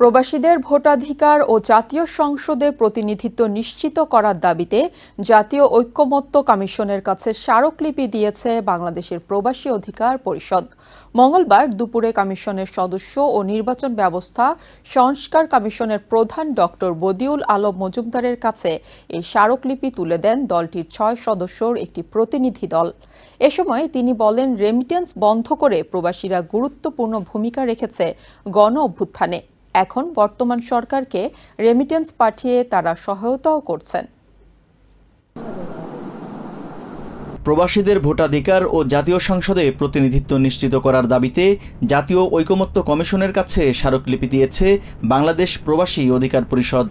প্রবাসীদের ভোটাধিকার ও জাতীয় সংসদে প্রতিনিধিত্ব নিশ্চিত করার দাবিতে জাতীয় ঐক্যমত্য কমিশনের কাছে স্মারকলিপি দিয়েছে বাংলাদেশের প্রবাসী অধিকার পরিষদ। মঙ্গলবার দুপুরে কমিশনের সদস্য ও নির্বাচন ব্যবস্থা সংস্কার কমিশনের প্রধান ডক্টর বদিউল আলম মজুমদারের কাছে এই স্মারকলিপি তুলে দেন দলটির ছয় সদস্যর একটি প্রতিনিধি দল। এ সময় তিনি বলেন, রেমিটেন্স বন্ধ করে প্রবাসীরা গুরুত্বপূর্ণ ভূমিকা রেখেছে গণ অভ্যুত্থানে। এখন বর্তমান সরকারকে রেমিটেন্স পাঠিয়ে তারা সহায়তাও করছেন। প্রবাসীদের ভোটাধিকার ও জাতীয় সংসদে প্রতিনিধিত্ব নিশ্চিত করার দাবিতে জাতীয় ঐকমত্য কমিশনের কাছে স্মারকলিপি দিয়েছে বাংলাদেশ প্রবাসী অধিকার পরিষদ।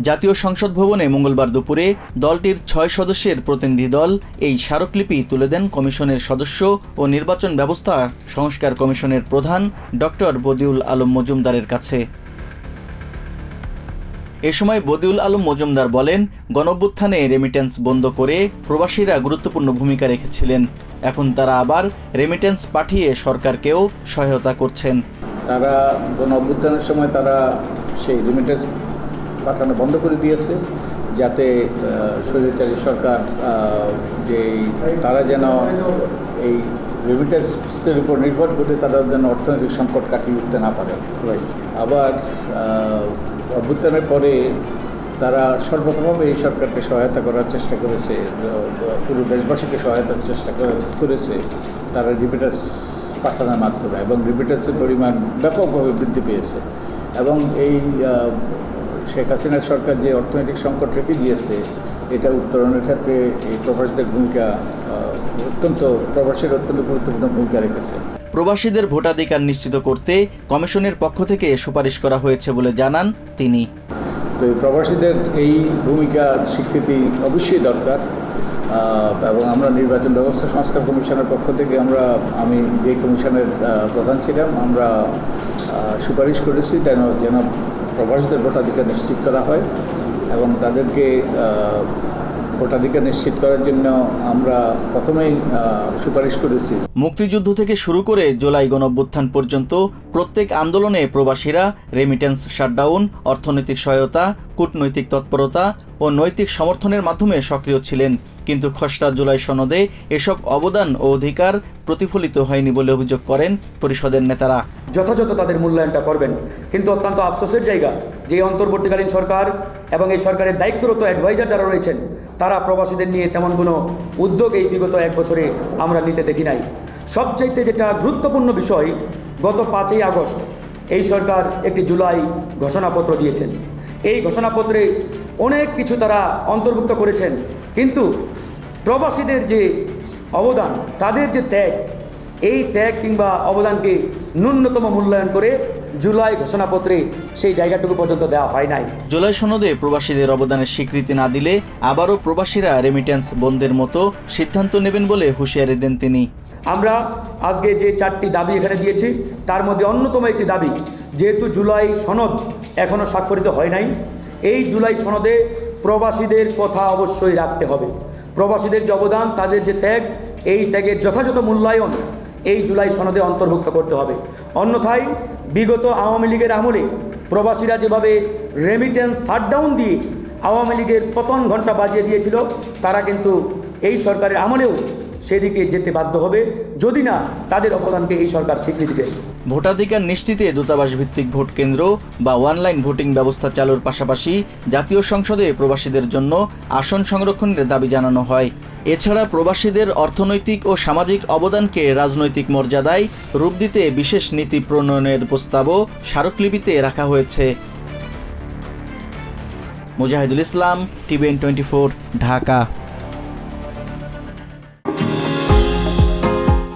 জাতীয় সংসদ ভবনে মঙ্গলবার দুপুরে দলটির ছয় সদস্যের প্রতিনিধি দল এই স্মারকলিপি তুলে দেন কমিশনের সদস্য ও নির্বাচন ব্যবস্থা সংস্কার কমিশনের প্রধান ডক্টর বদিউল আলম মজুমদারের কাছে। এ সময় বদিউল আলম মজুমদার বলেন, গণঅভ্যুত্থানে রেমিটেন্স বন্ধ করে প্রবাসীরা গুরুত্বপূর্ণ ভূমিকা রেখেছিলেন। এখন তারা আবার রেমিটেন্স পাঠিয়ে সরকারকেও সহায়তা করছেন। তারা গণ অভ্যুত্থানের সময় তারা সেই রেমিটেন্স পাঠানো বন্ধ করে দিয়েছে যাতে স্বৈরাচারী সরকার যে তারা যেন এই রেমিটেন্সের উপর নির্ভর করে তারা যেন অর্থনৈতিক সংকট কাটিয়ে উঠতে না পারে। আবার অভ্যুত্থানের পরে তারা সর্বতভাবে এই সরকারকে সহায়তা করার চেষ্টা করেছে পুরো দেশবাসীকে সহায়তার চেষ্টা করেছে তারা রিমিটেন্স পাঠানোর মাধ্যমে এবং রিমিটেন্সের পরিমাণ ব্যাপকভাবে বৃদ্ধি পেয়েছে। এবং এই শেখ হাসিনার সরকার যে অর্থনৈতিক সংকট রেখে দিয়েছে এটা উত্তরণের ক্ষেত্রে এই প্রবাসীদের ভূমিকা অত্যন্ত প্রবাসীর অত্যন্ত গুরুত্বপূর্ণ ভূমিকা রেখেছে। প্রবাসীদের ভোটাধিকার নিশ্চিত করতে কমিশনের পক্ষ থেকে সুপারিশ করা হয়েছে বলে জানান তিনি। তো প্রবাসীদের এই ভূমিকার স্বীকৃতি অবশ্যই দরকার। এবং আমরা নির্বাচন ব্যবস্থা সংস্কার কমিশনের পক্ষ থেকে আমরা আমি যে কমিশনের প্রধান ছিলাম আমরা সুপারিশ করেছি যেন যেন প্রবাসীদের ভোটাধিকার নিশ্চিত করা হয় এবং তাদেরকে ভোটাধিকার নিশ্চিত করার জন্য আমরা প্রথমেই সুপারিশ করেছি। মুক্তিযুদ্ধ থেকে শুরু করে জুলাই গণঅভ্যুত্থান পর্যন্ত প্রত্যেক আন্দোলনে প্রবাসীরা রেমিটেন্স শাটডাউন অর্থনৈতিক সহায়তা, কূটনৈতিক তৎপরতা ও নৈতিক সমর্থনের মাধ্যমে সক্রিয় ছিলেন। কিন্তু খসড়া জুলাই সনদে এসব অবদান ও অধিকার প্রতিফলিত হয়নি বলে অভিযোগ করেন পরিষদের নেতারা। যথাযথ তাদের মূল্যায়নটা করবেন। কিন্তু অত্যন্ত আফসোসের জায়গা যে অন্তর্বর্তীকালীন সরকার এবং এই সরকারের দায়িত্বরত অ্যাডভাইজার যারা রয়েছেন, তারা প্রবাসীদের নিয়ে তেমন কোনো উদ্যোগ এই বিগত এক বছরে আমরা নিতে দেখি নাই। সবচাইতে যেটা গুরুত্বপূর্ণ বিষয়, গত পাঁচই আগস্ট এই সরকার একটি জুলাই ঘোষণাপত্র দিয়েছেন। এই ঘোষণাপত্রে অনেক কিছু তারা অন্তর্ভুক্ত করেছেন। কিন্তু প্রবাসীদের যে অবদান তাদের যে ত্যাগ এই ত্যাগ কিংবা অবদানকে ন্যূনতম মূল্যায়ন করে জুলাই ঘোষণাপত্রে সেই জায়গাটুকু পর্যন্ত দেওয়া হয় নাই। জুলাই সনদে প্রবাসীদের অবদানের স্বীকৃতি না দিলে আবারও প্রবাসীরা রেমিটেন্স বন্ধের মতো সিদ্ধান্ত নেবেন বলে হুঁশিয়ারি দেন তিনি। আমরা আজকে যে চারটি দাবি এখানে দিয়েছি তার মধ্যে অন্যতম একটি দাবি যেহেতু জুলাই সনদ এখনও স্বাক্ষরিত হয় নাই এই জুলাই সনদে প্রবাসীদের কথা অবশ্যই রাখতে হবে। প্রবাসীদের যে অবদান, তাদের যে ত্যাগ, এই ত্যাগের যথাযথ মূল্যায়ন এই জুলাই সনদে অন্তর্ভুক্ত করতে হবে। অন্যথায় বিগত আওয়ামী লীগের আমলে প্রবাসীরা যেভাবে রেমিটেন্স শাটডাউন দিয়ে আওয়ামী লীগের পতন ঘণ্টা বাজিয়ে দিয়েছিল, তারা কিন্তু এই সরকারের আমলেও সেদিকে যেতে বাধ্য হবে। যদি না, তাদের অবদানকে এই সরকার স্বীকৃতি দেয়। ভোটাধিকার নিশ্চিতে দূতাবাস ভিত্তিক ভোট কেন্দ্র বা অনলাইন ভোটিং ব্যবস্থা চালুর পাশাপাশি জাতীয় সংসদে প্রবাসীদের জন্য আসন সংরক্ষণের দাবি জানানো হয়। এছাড়া প্রবাসীদের অর্থনৈতিক ও সামাজিক অবদানকে রাজনৈতিক মর্যাদায় রূপ দিতে বিশেষ নীতি প্রণয়নের প্রস্তাবও স্মারকলিপিতে রাখা হয়েছে। Mujahidul Islam, TVN twenty Dhaka.